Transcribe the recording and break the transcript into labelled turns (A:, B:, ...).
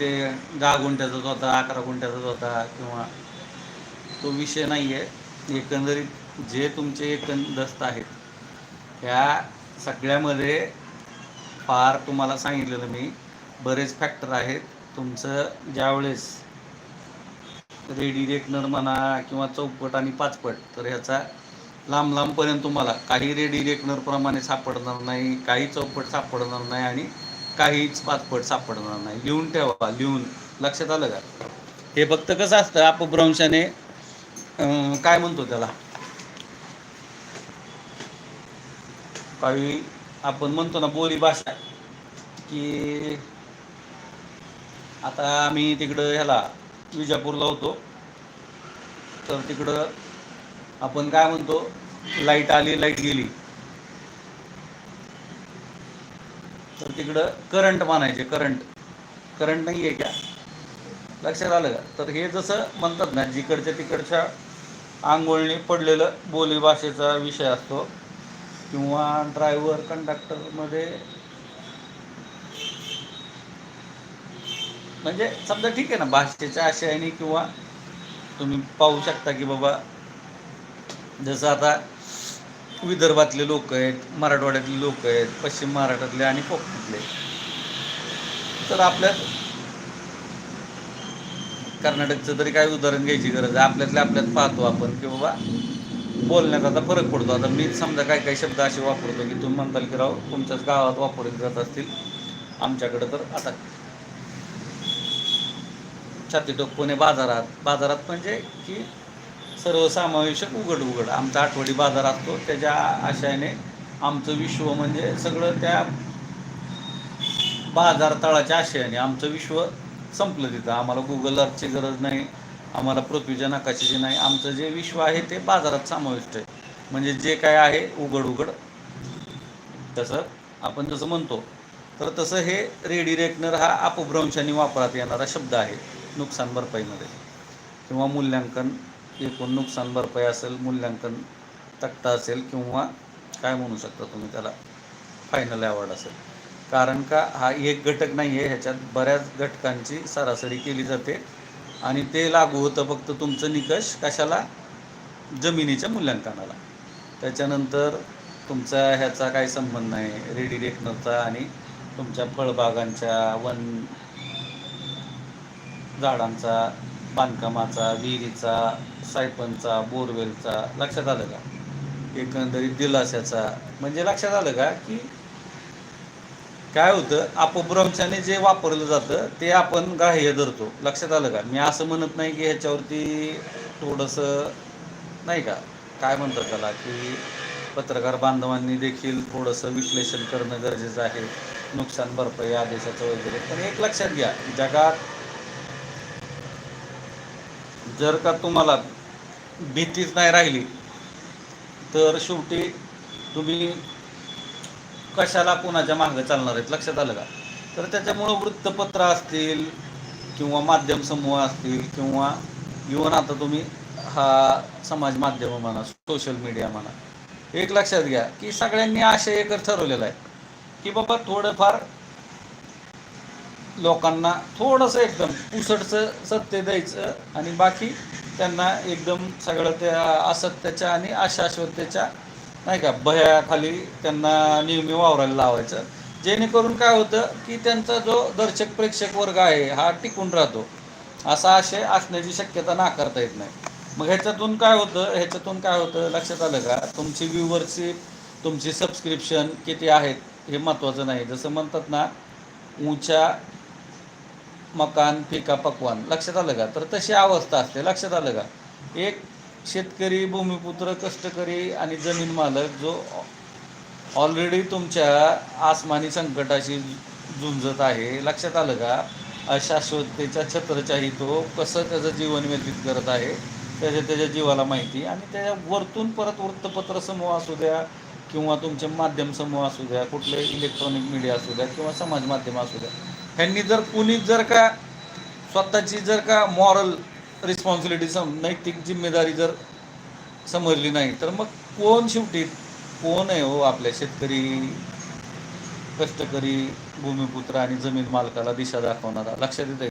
A: ते दहा गुंठ्याचाच होता अकरा गुंठ्याचाच होता किंवा तो विषय नाही आहे एकंदरीत जे तुमचे एकंदस्त आहेत ह्या सगळ्यामध्ये फार तुम्हाला सांगितलेलं मी. बरेच फॅक्टर आहेत. तुमचं ज्यावेळेस रेडी रेकनर म्हणा किंवा चौपट आणि पाचपट तर ह्याचा लांब लांबपर्यंत तुम्हाला काही रेडी रेकनरप्रमाणे सापडणार नाही काही चौपट सापडणार नाही आणि काहीच पाचपट सापडणार नाही. लिहून ठेवा लिहून. लक्षात आलं का? हे फक्त कसं असतं अपभ्रंशाने काय म्हणतो त्याला? काही आपण म्हणतो ना बोली भाषा. की आता आम्ही तिकडं ह्याला विजापूरला होतो. तर तिकडं आपण काय म्हणतो लाइट आली लाइट गेली. तर तिकडं करंट मानायचे करंट. करंट नाही आहे का? लक्षात आलं का? तर हे जसं म्हणतात ना जिकडच्या तिकडच्या आंघोळणी पडलेलं बोली भाषेचा विषय असतो किंवा ड्रायव्हर कंडक्टरमध्ये म्हणजे समजा ठीक आहे ना भाषेच्या आशयाने किंवा तुम्ही पाहू शकता की बाबा जसं आता विदर्भातले लोक आहेत मराठवाड्यातले लोक आहेत पश्चिम महाराष्ट्रातले आणि कोकणातले. तर आपल्या कर्नाटकचं तरी काय उदाहरण घ्यायची गरज आहे? आपल्यातल्या आपल्यात पाहतो आपण की बाबा बोलण्यात आता फरक पडतो. आता मी समजा काही काही शब्द असे वापरतो की तुम्ही म्हणताल की राव तुमच्याच गावात वापरले जात असतील. आमच्याकडे तर आता छाती टोकपणे बाजारात बाजारात म्हणजे की सर्वसमावेशक उघड उघड. आमचा आठवडी बाजार असतो त्याच्या आशयाने आमचं विश्व म्हणजे सगळं त्या बाजार तळाच्या आशयाने आमचं विश्व संपलं तिथं. आम्हाला गुगल अर्थची गरज नाही आम्हाला पृथ्वीच्या नकाशाची नाही. आमचं जे विश्व आहे ते बाजारात समाविष्ट आहे. म्हणजे जे काय आहे उघड उघड. तसं आपण जसं म्हणतो तर तसं हे रेडी रेकनर हा अपभ्रंशाने वापरात येणारा शब्द आहे नुकसान भरपाईमध्ये. किंवा मूल्यांकन एकूण नुकसान भरपाई असेल मूल्यांकन तक्ता असेल किंवा काय म्हणू शकता तुम्ही त्याला? फायनल अवॉर्ड असेल. कारण का हा एक घटक नाही आहे ह्याच्यात बऱ्याच घटकांची सरासरी केली जाते आणि ते लागू होतं फक्त तुमचं निकष कशाला? जमिनीच्या मूल्यांकनाला. त्याच्यानंतर तुमचा ह्याचा काही संबंध नाही रेडी रेकनरचा आणि तुमच्या फळबागांच्या वन झाडांचा बांधकामाचा विहिरीचा सायपनचा बोरवेलचा लक्षात आलं का? एकंदरीत दिलाशाचा. म्हणजे लक्षात आलं का की काय होतं अपभ्रंशाने जे वापरलं जातं ते आपण ग्राह्य धरतो. लक्षात आलं का? मी असं म्हणत नाही की ह्याच्यावरती थोडंसं नाही का? काय म्हणतात त्याला की पत्रकार बांधवांनी देखील थोडंसं विश्लेषण करणं गरजेचं आहे. नुकसान भरपाई आदेशाचं वगैरे. पण एक लक्षात घ्या जगात जर का तुम्हाला भीतीच नाही राहिली तर शेवटी तुम्ही कशाला कोणाच्या मागं चालणार आहेत? लक्षात आलं का? तर त्याच्यामुळं वृत्तपत्र असतील किंवा माध्यम समूह असतील किंवा इवन आता तुम्ही हा समाज माध्यम म्हणा सोशल मीडिया म्हणा एक लक्षात घ्या की सगळ्यांनी आशय एकच ठरवलेला आहे की बाबा थोडंफार लोकांना थोडंसं एकदम पुसटचं सत्य द्यायचं आणि बाकी त्यांना एकदम सगळं त्या असत्याच्या आणि अशाश्वत्याच्या नाही का भयाखाली त्यांना नेहमी वावरायला लावायचं. जेणेकरून काय होतं की त्यांचा जो दर्शक प्रेक्षक वर्ग आहे हा टिकून राहतो. असा आशय असण्याची शक्यता नाकारता येत नाही. मग ह्याच्यातून काय होतं ह्याच्यातून काय होतं लक्षात आलं का? तुमची व्ह्यूवरशिप तुमची सबस्क्रिप्शन किती आहेत हे महत्त्वाचं नाही. जसं म्हणतात ना ऊंच्या मकान फिका पकवान. लक्षात आलं का? तर तशी अवस्था असते. लक्षात आलं का? एक शेतकरी भूमिपुत्र कष्टकरी आणि जमीन मालक जो ऑलरेडी तुमच्या आसमानी संकटाशी झुंजत आहे. लक्षात आलं का? अशाश्वतेच्या छत्रच्याही तो कसं त्याचं जीवन व्यतीत करत आहे त्याच्या त्याच्या जीवाला माहिती आणि त्याच्या वरतून परत वृत्तपत्र समूह असू द्या किंवा तुमचे माध्यम समूह असू द्या कुठले इलेक्ट्रॉनिक मीडिया असू द्या किंवा समाज माध्यम असू द्या. ह्यांनी जर कुणीच जर का स्वतःची जर का मॉरल रिस्पॉन्सिबिलिटी सम नैतिक जिम्मेदारी जर समजली नाही तर मग कोण शेवटी कोण आहे हो आपल्या शेतकरी कष्टकरी भूमिपुत्र आणि जमीन मालकाला दिशा दाखवणारा? लक्षात येते